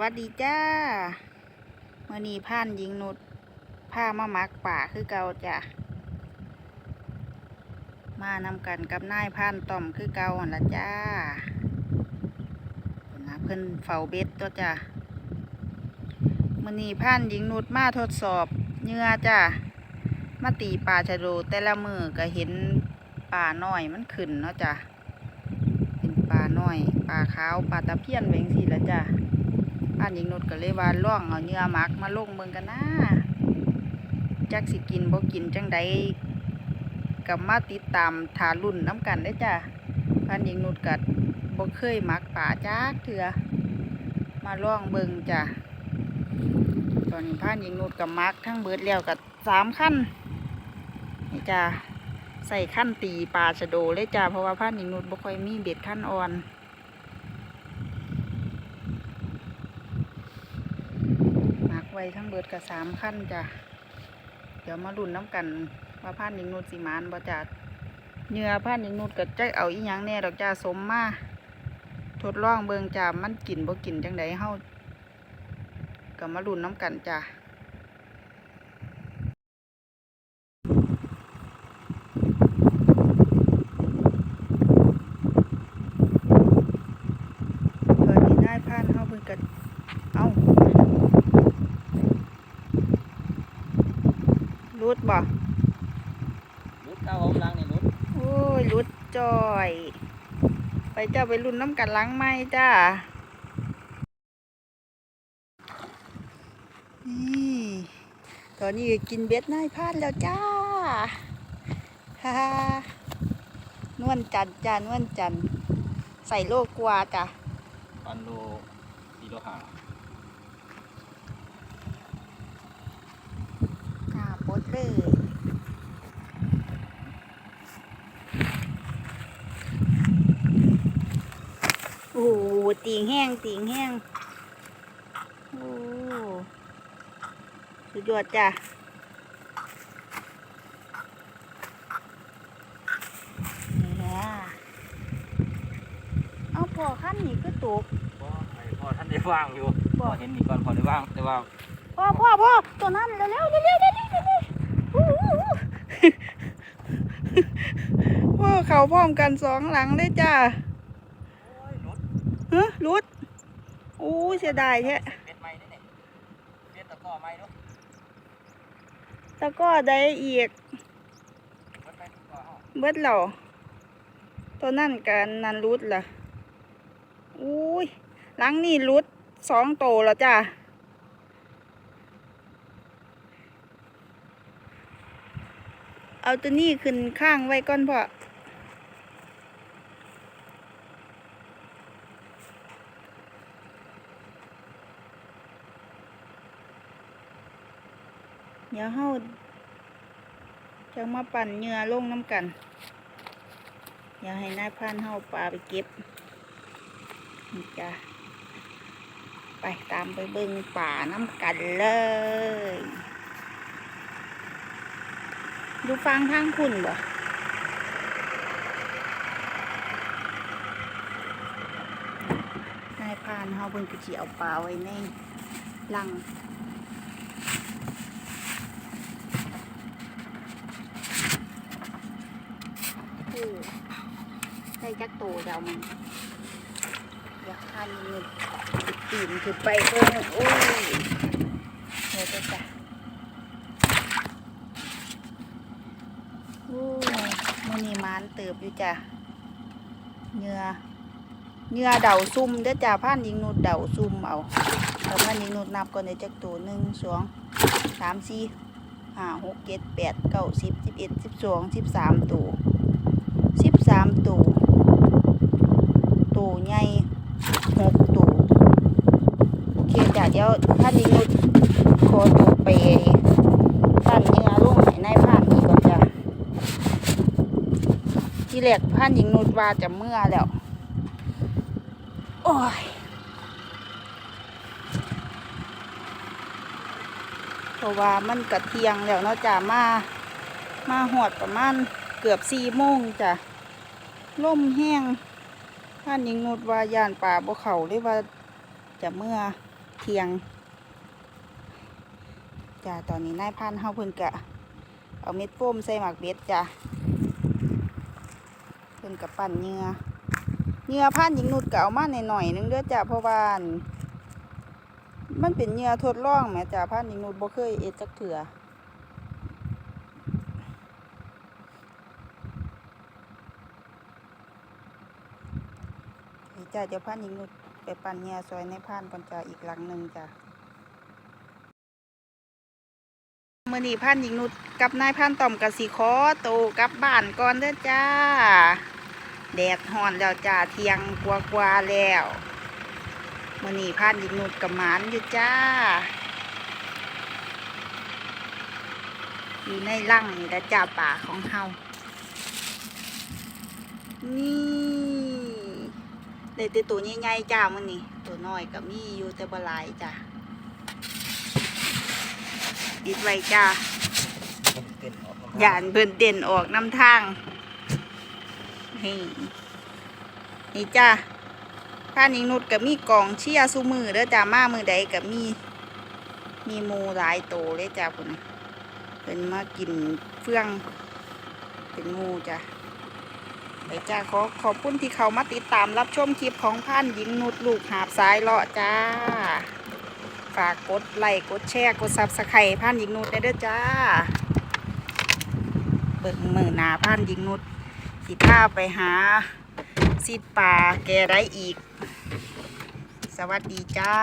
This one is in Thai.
วัสดีจ้าเมื่อนี้ผ่านหญิงนุดผ้ามามักป่าคือเก่าจ้ะมานำกันกับนายผ่านต่อมคือเก่าละจ้านะเพิ่นเฝ้าเบ็ดตัวจ้ะมื่อนี้ผ่านหญิงนุดมาทดสอบเหงื่อจ้ะมาตีปลาชะโดแต่ละมือก็เห็นปลาน้อยมันขึ้นเนาะจ้ะเป็นปลาน้อยปลาขาวปลาตะเพียนเวงสิละจ้ะ บ้านหญิงนุชก็เลยว่าล่องเอาเนื้อหมักมาลงเบิ่งกันนะจักสิกินบ่กินจังใดกับมาติดตามทารุ่นน้ำกันได้จ้ะบ้านหญิงนุชก็บ่เคยหมักปลาจักเถื่อมาล่องเบิงจ้ะตอนนี้บ้านหญิงนุชกับมักทั้งเบิดแล้วกับสามขั้นนี่จ้ะใส่ขั้นตีปลาชะโดเลยจ้าเพราะว่าผ้าหนิงนุดบ่ค่อยมีเบ็ดขั้นอ่อนมักไว้ทั้งเบิดกับสามขั้นจ้ะ เดี๋ยวมาลุ้นน้ำกันว่าผ้าหนิงนุดสีมานบ่จัดเนื้อผ้าหนิงนุดกับแจะเอาอีหยังแน่ดอกจ้าสมมาทดลองเบิงจ้ามันกินบ่กินจังไดเฮาก็มาลุ้นน้ำกันจ้ะ ตอนนี้ได้ผ่านเข้าเพิ่นกัน เอารุดบ่ รุดเก้าเอาล้างนี่รุดโอ้ยรุดจอย ไปเจ้าไปรุ่นน้ำกันหล้างไม้จ้านี่ตอนนี้ก็กินเบ็ดนายพานแล้วจ้าฮ่าฮ่านวลจันทร์จ้านวลจันทร์ใส่โลกว่าจ้ะปันโลสี่โลหะอ่าปดเลยโอ้โห ติงแห้งติงแห้งโอ้สุดยอดจ้ะนี่แหละเอาพอขั้นนี้ก็ตกพ่อไอ้พ่อท่านได้ว่างอยู่พ่อเห็นนี่ก่อนพอได้ว่างแต่ว่าพ่อพ่อพ่อตัวนั้นเร็วเร็วเร็วเร็วเร็วเร็วเร็วอู้หูอู้พ่อเขาพร้อมกันสองหลังเลยจ้าโอ้ย รุดฮะรุดอู้เสียดายแท้เบ็ดไม้นี่นี่เบ็ดตะกร้อไม้เนาะตะก็ได้อีกเบ็ดไม้ตะกร้อเฮาเบิดเหล่าตัวนั่นกันนันรุดล่ะอุ้ยหลังนี่รุดสองโตแล้วจ้าเอาตัวนี้ขึ้นข้างไว้ก่อนพ่อ เดี๋ยวเฮาจะมาปั่นเหงื่อลงน้ำกัน อย่าให้นายพรานเฮาปลาไปเก็บนี่จ้ะไปตามไปเบิ่งป่าน้ำกันเลยดูฟังทางคุณบ่นายพานเฮาเบิ่งกระเจียวปลาไว้ในลัง คือ ใส่จักโตเดามันอยากทานเงินตีนคือไปเพิ่มโอ้ยเดี๋ยวจะจ้ะโอ้ยมันนี่มานเติบอยู่จ้ะเหงื่อเหงื่อเดาซุ่มเด้อจ้ะผ่านยิงนูดเดาซุ่มเอาแต่ผ่านยิงนูดนับก่อนในจักโตหนึ่งสองสามสี่ห้าหกเจ็ดแปดเก้าสิบสิบเอ็ดสิบสองสิบสามตัวสิบสามตัวใหญ่หกตัวโอเค จ้ะเดี๋ยวท่านนินุดขอตัวไปท่านเนื้อลงให้นายผ่านอีกก่อนจ้ะที่แรกผ่านหญิงนุดว่าจะเมื่อแล้ว โอ้ยเพราะว่ามันกระเทียงแล้วเนาะจ้ะมา มาหอดประมาณเกือบสี่โมงจ้ะล่มแห้งท่านยิงนุดว่ายานป่าบ่เขาเลยว่าจะเมื่อ เทียงจ้าตอนนี้นายพันเฮาเพิ่นกะเอาเม็ดโฟมใส่หมักเบ็ดจ้ะเพิ่นกับปั่นเหงื่อเหงื่อพันหญิงนุดก็เอามาหน่อยๆนึงเด้อจ้ะเพราะว่านมันเป็นเหงื่อทดลองแหมจ้ะพันหญิงนุดบ่เคยเอ็ดจักเถื่อจ้ะเดี๋ยวพันหญิงนุด ไปปั่นเหงื่ซอยในพันก่อนจ้ะอีกหลังหนึ่งจ้ะมื่อนี้พันหญิงนุชกับนายพันต่อมกสิขอโตวกับบ้านก่อนเด้อจ้า แดดฮ้อนแล้วจ้าเทียงกว่ากว่าแล้วมื่อนี้พันหญิงนุชกับหมานอยู่จ้า อยู่ในร่างนี่แหละจ้าป่าของเฮานี่ ได้แต่ตัวใหญ่ๆจ้ามื่อนี้ตัวน้อยก็มีอยู่แต่บ่หลายจ้าปิดไว้จ้าเต้นออกมยานเบิ่นเด่นออกน้ำทางนี่นี่จ้าผ้านิงนุดกับมีกล่องเชียร์ซูมือเด้อจ้ามามือใดกับมี มีหมูหลายโตเลยจ้าพุ่นน่ะเป็นมากินเฟื่อง เป็นหมูจ้า ไปจ้าขอขอบคุณที่เขามาติดตามรับชมคลิปของพันหญิงนุดลูกหาบสายเลาะจ้า ฝากกดไลค์กดแชร์กดซับสไครต์พันหญิงนุชได้เด้อจ้า เบิกมือหนาพันหญิงนุชสิพาไปหาสิป่าแกได้อีก สวัสดีจ้า